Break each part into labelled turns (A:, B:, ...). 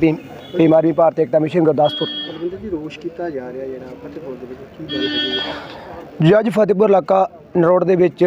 A: Bhim Bhim Army Bharat Ekta Mission Gurdaspur.
B: Balwinder ji ਰੋਸ਼ ਕੀਤਾ ਜਾ ਰਿਹਾ ਜਿਹੜਾ ਫਤਿਹਪੁਰ ਦੇ ਵਿੱਚ ਕੀ ਗੱਲ ਹੈ?
A: ਜੀ ਅੱਜ ਫਤਿਹਪੁਰ ਇਲਾਕਾ ਨਰੋੜ ਦੇ ਵਿੱਚ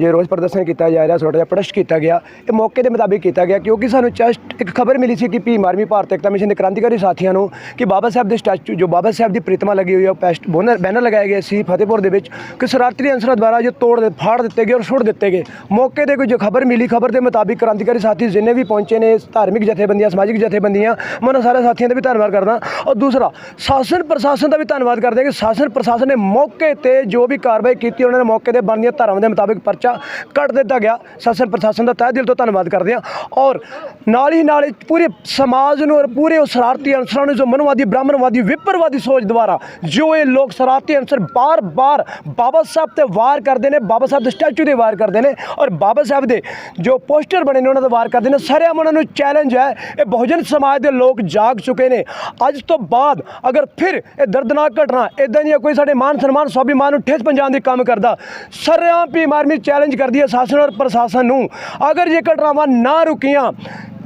A: ਜੇ ਰੋਜ਼ ਪ੍ਰਦਰਸ਼ਨ ਕੀਤਾ ਜਾ ਰਿਹਾ ਛੋਟਾ ਜਿਹਾ ਪ੍ਰਦਰਸ਼ਨ ਕੀਤਾ ਗਿਆ, ਇਹ ਮੌਕੇ ਦੇ ਮੁਤਾਬਿਕ ਕੀਤਾ ਗਿਆ, ਕਿਉਂਕਿ ਸਾਨੂੰ ਜਸਟ ਇੱਕ ਖਬਰ ਮਿਲੀ ਸੀ ਕਿ ਭੀਮ ਆਰਮੀ ਭਾਰਤ ਏਕਤਾ ਮਿਸ਼ਨ ਦੇ ਕ੍ਰਾਂਤੀਕਾਰੀ ਸਾਥੀਆਂ ਨੂੰ ਕਿ ਬਾਬਾ ਸਾਹਿਬ ਦੇ ਸਟੈਚੂ, ਜੋ ਬਾਬਾ ਸਾਹਿਬ ਦੀ ਪ੍ਰਤਿਮਾ ਲੱਗੀ ਹੋਈ ਹੈ ਉਹ ਪੈਸਟ, ਬੋਨਰ, ਬੈਨਰ ਲਗਾਏ ਗਏ ਸੀ ਫਤਿਹਪੁਰ ਦੇ ਵਿੱਚ, ਕਿ ਸ਼ਰਾਰਤੀ ਅਨਸਰਾਂ ਦੁਆਰਾ ਜੋ ਤੋੜ ਦੇ ਫਾੜ ਦਿੱਤੇ ਗਏ ਔਰ ਸੁੱਟ ਦਿੱਤੇ ਗਏ। ਮੌਕੇ ਤੇ ਕੋਈ ਜੋ ਖਬਰ ਮਿਲੀ, ਖਬਰ ਦੇ ਮੁਤਾਬਿਕ ਕ੍ਰਾਂਤੀਕਾਰੀ ਸਾਥੀ ਜਿੰਨੇ ਵੀ ਪਹੁੰਚੇ ਨੇ, ਧਾਰਮਿਕ ਜਥੇਬੰਦੀਆਂ, ਸਮਾਜਿਕ ਜਥੇਬੰਦੀਆਂ, ਮੈਂ ਉਹਨਾਂ ਸਾਰੇ ਸਾਥੀਆਂ ਦਾ ਵੀ ਧੰਨਵਾਦ ਕਰਦਾ। ਔਰ ਦੂਸਰਾ, ਸ਼ਾਸਨ ਪ੍ਰਸ਼ਾਸਨ ਦਾ ਵੀ ਧੰਨਵਾਦ ਕਰਦੇ ਹਾਂ ਕਿ ਸ਼ਾਸਨ ਪ੍ਰਸ਼ਾਸਨ ਨੇ ਮੌਕੇ ਤੇ ਜੋ ਵੀ ਕਾਰਵਾਈ ਕੀਤੀ, ਉਹਨਾਂ ਨੇ ਮੌਕੇ ਤੇ ਬਣਦੀਆਂ ਧਾਰਾਵਾਂ ਦੇ ਮੁਤਾਬਿਕ ਪਰਚਾ ਕੱਢ ਦਿੱਤਾ ਗਿਆ। ਸ਼ਾਸਨ ਪ੍ਰਸ਼ਾਸਨ ਦਾ ਤਹਿ ਦਿਲ ਤੋਂ ਧੰਨਵਾਦ ਕਰਦੇ ਹਾਂ। ਔਰ ਨਾਲ ਹੀ ਨਾਲ ਪੂਰੇ ਸਮਾਜ ਨੂੰ ਔਰ ਪੂਰੇ ਉਹ ਸ਼ਰਾਰਤੀ ਅਨਸਰਾਂ ਨੂੰ ਜੋ ਮਨਵਾਦੀ, ਬ੍ਰਾਹਮਣਵਾਦੀ, ਵਿਪਰਵਾਦੀ ਸੋਚ ਦੁਆਰਾ ਜੋ ਇਹ ਲੋਕ ਸ਼ਰਾਰਤੀ ਅਨਸਰ ਬਾਰ-ਬਾਰ ਬਾਬਾ ਸਾਹਿਬ ਤੇ ਵਾਰ ਕਰਦੇ ਨੇ, ਬਾਬਾ ਸਾਹਿਬ ਦੇ ਸਟੈਚੂ ਤੇ ਵਾਰ ਕਰਦੇ ਨੇ ਔਰ ਬਾਬਾ ਸਾਹਿਬ ਦੇ ਜੋ ਪੋਸਟਰ ਬਣੇ ਨੇ ਉਹਨਾਂ ਦਾ ਵਾਰ ਕਰਦੇ ਨੇ। ਸਾਰੇ ਉਹਨਾਂ ਨੂੰ ਚੈਲੰਜ ਹੈ, ਇਹ ਬਹੁਜਨ ਸਮਾਜ ਦੇ ਲੋਕ ਜਾਗ ਚੁੱਕੇ ਨੇ। ਅੱਜ ਤੋਂ ਬਾਅਦ ਅਗਰ ਫਿਰ ਇਹ ਦਰਦਨਾਕ ਘਟਨਾ ਇਦਾਂ ਦੀਆਂ ਕੋਈ ਸਾਡੇ ਮਾਨ ਸਨਮਾਨ ਸਵਾਭਿਮਾਨ ਨੂੰ ਠੇਸ ਪਹੁੰਚਾਉਣ ਦੀ ਕੰਮ ਕਰਦਾ, ਸਰਿਆਂ ਵੀ ਮਾਰਮੀ ਚੈਲੰਜ ਕਰਦੀ ਹੈ ਸ਼ਾਸਨ ਔਰ ਪ੍ਰਸ਼ਾਸਨ ਨੂੰ। ਅਗਰ ਇਹ ਘਟਨਾਵਾਂ ਨਾ ਰੁਕੀਆਂ,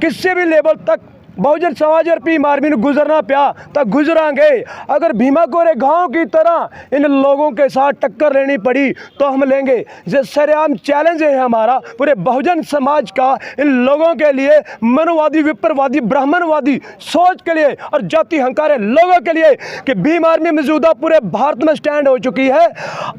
A: ਕਿਸੇ ਵੀ ਲੈਵਲ ਤੱਕ बहुजन समाज और भीम आर्मी ने गुजरना पिया तो गुजरांगे। अगर भीमा गोरे गाँव की तरह इन लोगों के साथ टक्कर लेनी पड़ी तो हम लेंगे। ये सरेआम चैलेंज है हमारा, पूरे बहुजन समाज का, इन लोगों के लिए मनुवादी, विपरवादी, ब्राह्मणवादी सोच के लिए और जाति हंकारे लोगों के लिए कि भीम आर्मी मौजूदा पूरे भारत में स्टैंड हो चुकी है।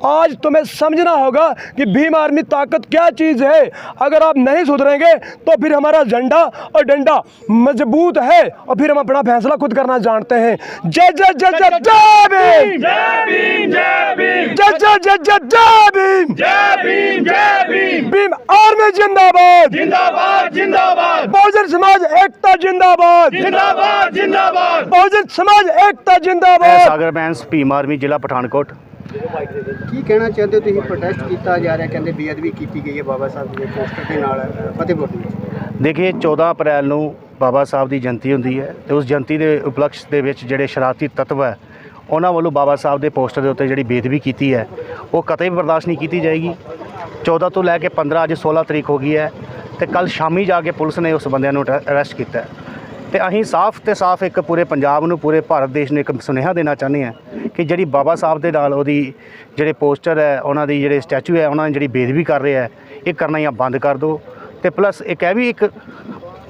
A: आज तुम्हें समझना होगा कि भीम आर्मी ताकत क्या चीज़ है। अगर आप नहीं सुधरेंगे तो फिर हमारा झंडा और डंडा मज़बूत है और फिर हम अपना फैसला खुद करना जानते हैं जय जय जय जय जय भीम
C: जय भीम जय भीम
A: जय जय जय जय जय भीम
C: जय भीम जय भीम
A: भीम आर्मी जिंदाबाद
C: जिंदाबाद जिंदाबाद
A: बहुजन समाज एकता जिंदाबाद
C: जिंदाबाद जिंदाबाद
A: बहुजन समाज एकता
D: ਮੈਂ
A: जिंदाबाद
D: ਸਾਗਰ ਬੈਂਸ ਭੀਮ ਆਰਮੀ ਜ਼ਿਲ੍ਹਾ ਪਠਾਨਕੋਟ
B: ਕੀ ਕਹਿਣਾ ਚਾਹੁੰਦੇ ਹੋ ਤੁਸੀਂ ਪ੍ਰੋਟੈਸਟ ਕੀਤਾ ਜਾ ਰਿਹਾ ਕਹਿੰਦੇ ਬੇਅਦਬੀ ਕੀਤੀ ਗਈ ਹੈ ਬਾਬਾ ਸਾਹਿਬ ਦੇ ਪੋਸਟਰ ਦੇ ਨਾਲ ਫਤਿਹਪੁਰ ਦੇ ਵਿੱਚ
D: ਦੇਖੀਏ 14 ਅਪ੍ਰੈਲ ਨੂੰ ਬਾਬਾ ਸਾਹਿਬ ਦੀ ਜਯੰਤੀ ਹੁੰਦੀ ਹੈ ਤੇ ਉਸ ਜਯੰਤੀ ਦੇ ਉਪਲਕਸ਼ ਦੇ ਵਿੱਚ ਜਿਹੜੇ ਸ਼ਰਾਰਤੀ ਤੱਤਵ ਹੈ, ਉਹਨਾਂ ਵੱਲੋਂ ਬਾਬਾ ਸਾਹਿਬ ਦੇ ਪੋਸਟਰ ਦੇ ਉੱਤੇ ਜਿਹੜੀ ਬੇਦਬੀ ਕੀਤੀ ਹੈ, ਉਹ ਕਤਈ ਬਰਦਾਸ਼ਤ ਨਹੀਂ ਕੀਤੀ ਜਾਏਗੀ 14 ਤੋਂ ਲੈ ਕੇ 15 ਅੱਜ 16 ਤਰੀਕ ਹੋ ਗਈ ਹੈ ਤੇ ਕੱਲ ਸ਼ਾਮੀ ਜਾ ਕੇ ਪੁਲਿਸ ਨੇ ਉਸ ਬੰਦਿਆਂ ਨੂੰ ਅਰੈਸਟ ਕੀਤਾ ਹੈ। ਤੇ ਅਸੀਂ ਸਾਫ਼ ਤੇ ਸਾਫ਼ ਇੱਕ ਪੂਰੇ ਪੰਜਾਬ ਨੂੰ, ਪੂਰੇ ਭਾਰਤ ਦੇਸ਼ ਨੂੰ ਇੱਕ ਸੁਨੇਹਾ ਦੇਣਾ ਚਾਹੁੰਦੇ ਹਾਂ ਕਿ ਜਿਹੜੀ ਬਾਬਾ ਸਾਹਿਬ ਦੇ ਨਾਲ ਉਹਦੀ ਜਿਹੜੇ ਪੋਸਟਰ ਹੈ, ਉਹਨਾਂ ਦੀ ਜਿਹੜੇ ਸਟੈਚੂ ਹੈ, ਉਹਨਾਂ ਦੀ ਜਿਹੜੀ ਬੇਦਬੀ ਕਰ ਰਿਹਾ ਇਹ ਕਰਨਾ ਜਾਂ ਬੰਦ ਕਰ ਦਿਓ ਤੇ ਪਲੱਸ ਇੱਕ ਇਹ ਵੀ ਇੱਕ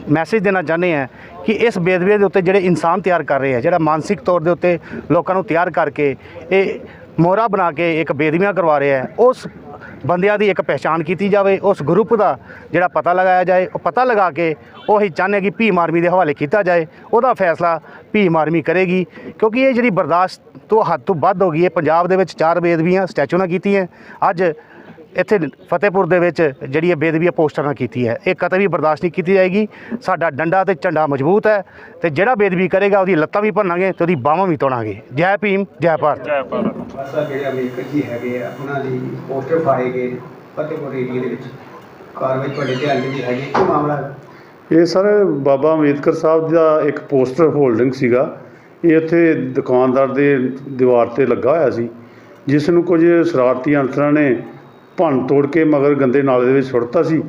D: ਮੈਸੇਜ ਦੇਣਾ ਚਾਹੁੰਦੇ ਹਾਂ ਕਿ ਇਸ ਬੇਦਬੀ ਦੇ ਉੱਤੇ ਜਿਹੜੇ ਇਨਸਾਨ ਤਿਆਰ ਕਰ ਰਹੇ ਆ, ਜਿਹੜਾ ਮਾਨਸਿਕ ਤੌਰ ਦੇ ਉੱਤੇ ਲੋਕਾਂ ਨੂੰ ਤਿਆਰ ਕਰਕੇ ਇਹ ਮੋਹਰਾ ਬਣਾ ਕੇ ਇੱਕ ਬੇਦਬੀਆਂ ਕਰਵਾ ਰਿਹਾ ਹੈ, ਉਸ ਬੰਦਿਆਂ ਦੀ ਇੱਕ ਪਹਿਚਾਣ ਕੀਤੀ ਜਾਵੇ, ਉਸ ਗਰੁੱਪ ਦਾ ਜਿਹੜਾ ਪਤਾ ਲਗਾਇਆ ਜਾਏ, ਉਹ ਪਤਾ ਲਗਾ ਕੇ ਉਹ ਅਸੀਂ ਚਾਹੁੰਦੇ ਹਾਂ ਕਿ ਭੀਮ ਆਰਮੀ ਦੇ ਹਵਾਲੇ ਕੀਤਾ ਜਾਏ, ਉਹਦਾ ਫੈਸਲਾ ਭੀਮ ਆਰਮੀ ਕਰੇਗੀ, ਕਿਉਂਕਿ ਇਹ ਜਿਹੜੀ ਬਰਦਾਸ਼ਤ ਤੋਂ ਹੱਦ ਤੋਂ ਵੱਧ ਹੋ ਗਈ ਹੈ, ਪੰਜਾਬ ਦੇ ਵਿੱਚ ਚਾਰ ਬੇਦਬੀਆਂ ਸਟੈਚੂ ਨਾਲ ਕੀਤੀਆਂ, ਅੱਜ ਇੱਥੇ ਫਤਿਹਪੁਰ ਦੇ ਵਿੱਚ ਜਿਹੜੀ ਇਹ ਬੇਦਬੀ ਪੋਸਟਰ ਨਾਲ ਕੀਤੀ ਹੈ। ਇਹ ਕਤਈ ਵੀ ਬਰਦਾਸ਼ਤ ਨਹੀਂ ਕੀਤੀ ਜਾਏਗੀ। ਸਾਡਾ ਡੰਡਾ ਤੇ ਝੰਡਾ ਮਜ਼ਬੂਤ ਹੈ ਤੇ ਜਿਹੜਾ ਬੇਦਬੀ ਕਰੇਗਾ ਉਹਦੀ ਲੱਤਾਂ ਵੀ ਭੰਨਾਂਗੇ ਤੇ ਉਹਦੀ ਬਾਹਾਂ ਵੀ ਤੋੜਾਂਗੇ। ਜੈ ਭੀਮ ਜੈ ਭਾਰਤ।
B: ਅਸਾ ਜਿਹੜੇ ਅਮਰੀਕਨ ਜੀ ਹੈਗੇ ਆ ਉਹਨਾਂ ਦੀ ਪੋਸਟਰ ਪਾਏ ਗਏ ਨੇ ਫਤਿਹਪੁਰ ਏਰੀਆ ਦੇ ਵਿੱਚ। ਕਾਰਵਾਈ ਤੁਹਾਡੇ ਧਿਆਨ ਦੇ ਵਿੱਚ ਹੈਗੀ ਕੀ ਮਾਮਲਾ? ਹੈ
E: ਇਹ ਸਰ ਬਾਬਾ ਅੰਬੇਦਕਰ ਸਾਹਿਬ ਦਾ ਇੱਕ ਪੋਸਟਰ ਹੋਲਡਿੰਗ ਸੀਗਾ। ਇਹ ਇੱਥੇ ਦੁਕਾਨਦਾਰ ਦੇ ਦੀਵਾਰ ਤੇ ਲੱਗਾ ਹੋਇਆ ਸੀ। ਜਿਸ ਨੂੰ ਕੁਝ ਸ਼ਰਾਰਤੀ ਅਨਸਰਾਂ ਨੇ ਭੰਨ ਤੋੜ ਕੇ ਮਗਰ ਗੰਦੇ ਨਾਲੇ ਦੇ ਵਿੱਚ ਸੁੱਟਤਾ ਸੀ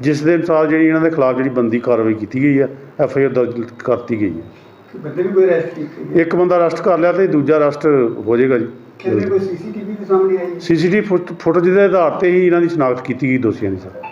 E: ਜਿਸ ਦੇ ਅਨੁਸਾਰ ਜਿਹੜੀ ਇਹਨਾਂ ਦੇ ਖਿਲਾਫ ਜਿਹੜੀ ਬੰਦੀ ਕਾਰਵਾਈ ਕੀਤੀ ਗਈ ਹੈ ਐਫ ਆਈ ਆਰ ਦਰਜ ਕਰਤੀ ਗਈ ਹੈ।
B: ਬੰਦੇ ਵੀ ਕੋਈ ਅਰੈਸਟ ਕੀਤੇ
E: ਇੱਕ ਬੰਦਾ ਅਰੈਸਟ ਕਰ ਲਿਆ ਤੇ ਦੂਜਾ ਅਰੈਸਟ ਹੋ ਜਾਏਗਾ
B: ਕਹਿੰਦੇ
E: ਜੀ
B: ਕੋਈ ਸੀਸੀਟੀਵੀ ਵੀ ਸਾਹਮਣੇ ਆਈ
E: ਸੀਸੀਟੀਵੀ ਫੁਟੇਜ ਦੇ ਆਧਾਰ ਤੇ ਹੀ ਇਹਨਾਂ ਦੀ ਸ਼ਨਾਖਤ ਕੀਤੀ ਗਈ ਦੋਸ਼ੀਆਂ ਦੀ ਸਰ।